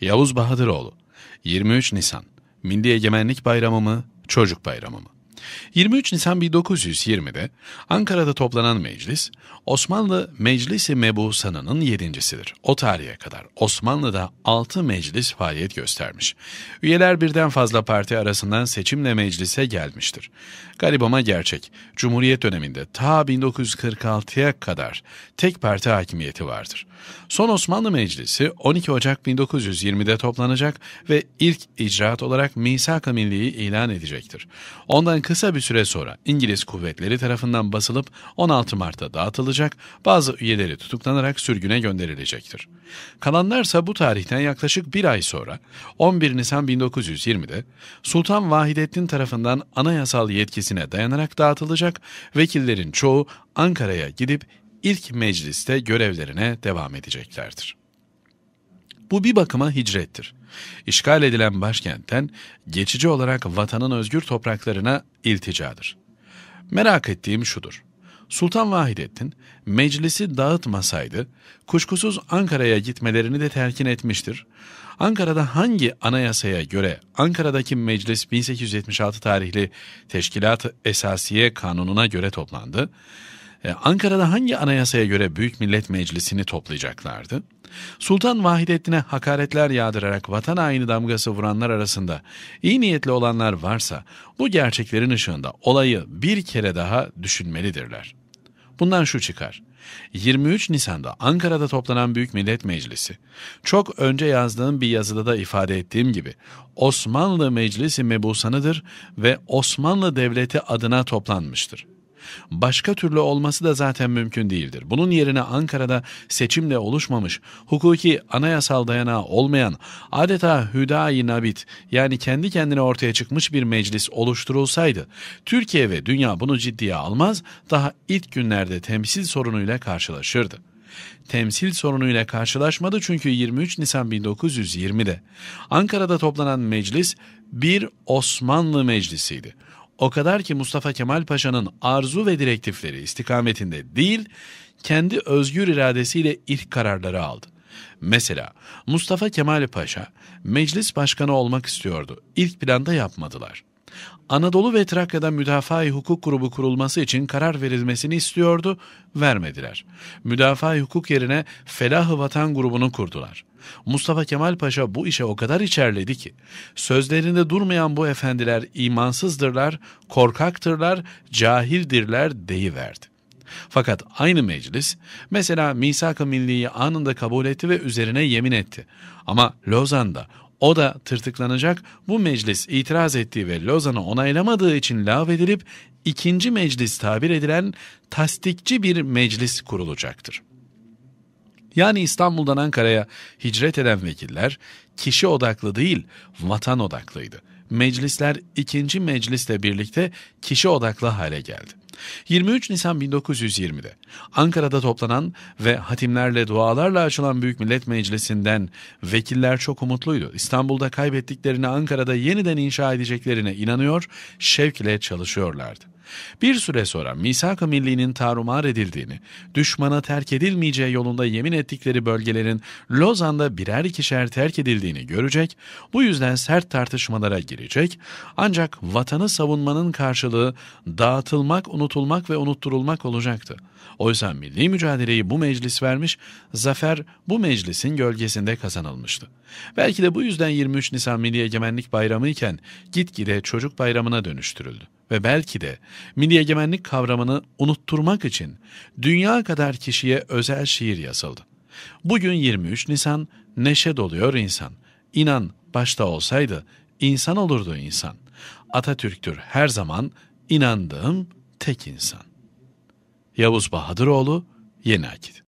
Yavuz Bahadıroğlu 23 Nisan Milli Egemenlik Bayramı mı, Çocuk Bayramı mı? 23 Nisan 1920'de Ankara'da toplanan meclis, Osmanlı Meclisi Mebusanı'nın yedincisidir. O tarihe kadar Osmanlı'da 6 meclis faaliyet göstermiş. Üyeler birden fazla parti arasından seçimle meclise gelmiştir. Garip ama gerçek, Cumhuriyet döneminde ta 1946'ya kadar tek parti hakimiyeti vardır. Son Osmanlı Meclisi 12 Ocak 1920'de toplanacak ve ilk icraat olarak Misak-ı Milli'yi ilan edecektir. Ondan kısa bir süre sonra İngiliz kuvvetleri tarafından basılıp 16 Mart'ta dağıtılacak, bazı üyeleri tutuklanarak sürgüne gönderilecektir. Kalanlarsa bu tarihten yaklaşık bir ay sonra 11 Nisan 1920'de Sultan Vahidettin tarafından anayasal yetkisine dayanarak dağıtılacak, vekillerin çoğu Ankara'ya gidip ilk mecliste görevlerine devam edeceklerdir. Bu bir bakıma hicrettir. İşgal edilen başkentten geçici olarak vatanın özgür topraklarına ilticadır. Merak ettiğim şudur. Sultan Vahidettin meclisi dağıtmasaydı kuşkusuz Ankara'ya gitmelerini de telkin etmiştir. Ankara'da hangi anayasaya göre Ankara'daki meclis 1876 tarihli Teşkilat-ı Esasiye Kanunu'na göre toplandı? Ee, Ankara'da hangi anayasaya göre Büyük Millet Meclisi'ni toplayacaklardı? Sultan Vahidettin'e hakaretler yağdırarak vatan haini damgası vuranlar arasında iyi niyetli olanlar varsa bu gerçeklerin ışığında olayı bir kere daha düşünmelidirler. Bundan şu çıkar. 23 Nisan'da Ankara'da toplanan Büyük Millet Meclisi, çok önce yazdığım bir yazıda da ifade ettiğim gibi Osmanlı Meclisi mebusanıdır ve Osmanlı Devleti adına toplanmıştır. Başka türlü olması da zaten mümkün değildir. Bunun yerine Ankara'da seçimle oluşmamış, hukuki anayasal dayanağı olmayan, adeta hüdayi nabit yani kendi kendine ortaya çıkmış bir meclis oluşturulsaydı, Türkiye ve dünya bunu ciddiye almaz, daha ilk günlerde temsil sorunuyla karşılaşırdı temsil sorunuyla karşılaşmadı çünkü 23 Nisan 1920'de Ankara'da toplanan meclis bir Osmanlı meclisiydi. O kadar ki Mustafa Kemal Paşa'nın arzu ve direktifleri istikametinde değil, kendi özgür iradesiyle ilk kararları aldı. Mesela Mustafa Kemal Paşa meclis başkanı olmak istiyordu. İlk planda yapmadılar. Anadolu ve Trakya'da müdafaa hukuk grubu kurulması için karar verilmesini istiyordu, vermediler. Müdafaa hukuk yerine Felah-ı Vatan grubunu kurdular. Mustafa Kemal Paşa bu işe o kadar içerledi ki, sözlerinde durmayan bu efendiler imansızdırlar, korkaktırlar, cahildirler deyiverdi. Fakat aynı meclis mesela misak-ı milliyi anında kabul etti ve üzerine yemin etti. Ama Lozan'da o da tırtıklanacak bu meclis itiraz ettiği ve Lozan'ı onaylamadığı için lağvedilip ikinci meclis tabir edilen tasdikçi bir meclis kurulacaktır. Yani İstanbul'dan Ankara'ya hicret eden vekiller kişi odaklı değil vatan odaklıydı. Meclisler ikinci meclisle birlikte kişi odaklı hale geldi. 23 Nisan 1920'de Ankara'da toplanan ve hatimlerle dualarla açılan Büyük Millet Meclisi'nden vekiller çok umutluydu. İstanbul'da kaybettiklerini Ankara'da yeniden inşa edeceklerine inanıyor, şevkle çalışıyorlardı. Bir süre sonra misak-ı millinin tarumar edildiğini, düşmana terk edilmeyeceği yolunda yemin ettikleri bölgelerin Lozan'da birer ikişer terk edildiğini görecek, bu yüzden sert tartışmalara girecek, ancak vatanı savunmanın karşılığı dağıtılmak, unutulmak ve unutturulmak olacaktı. Oysa milli mücadeleyi bu meclis vermiş, zafer bu meclisin gölgesinde kazanılmıştı. Belki de bu yüzden 23 Nisan Milli Egemenlik Bayramı iken gitgide çocuk bayramına dönüştürüldü ve belki de milli egemenlik kavramını unutturmak için dünya kadar kişiye özel şiir yazıldı. Bugün 23 Nisan neşe doluyor insan. İnan başta olsaydı insan olurdu insan. Atatürk'tür her zaman inandığım tek insan. Yavuz Bahadıroğlu, Yeni Akit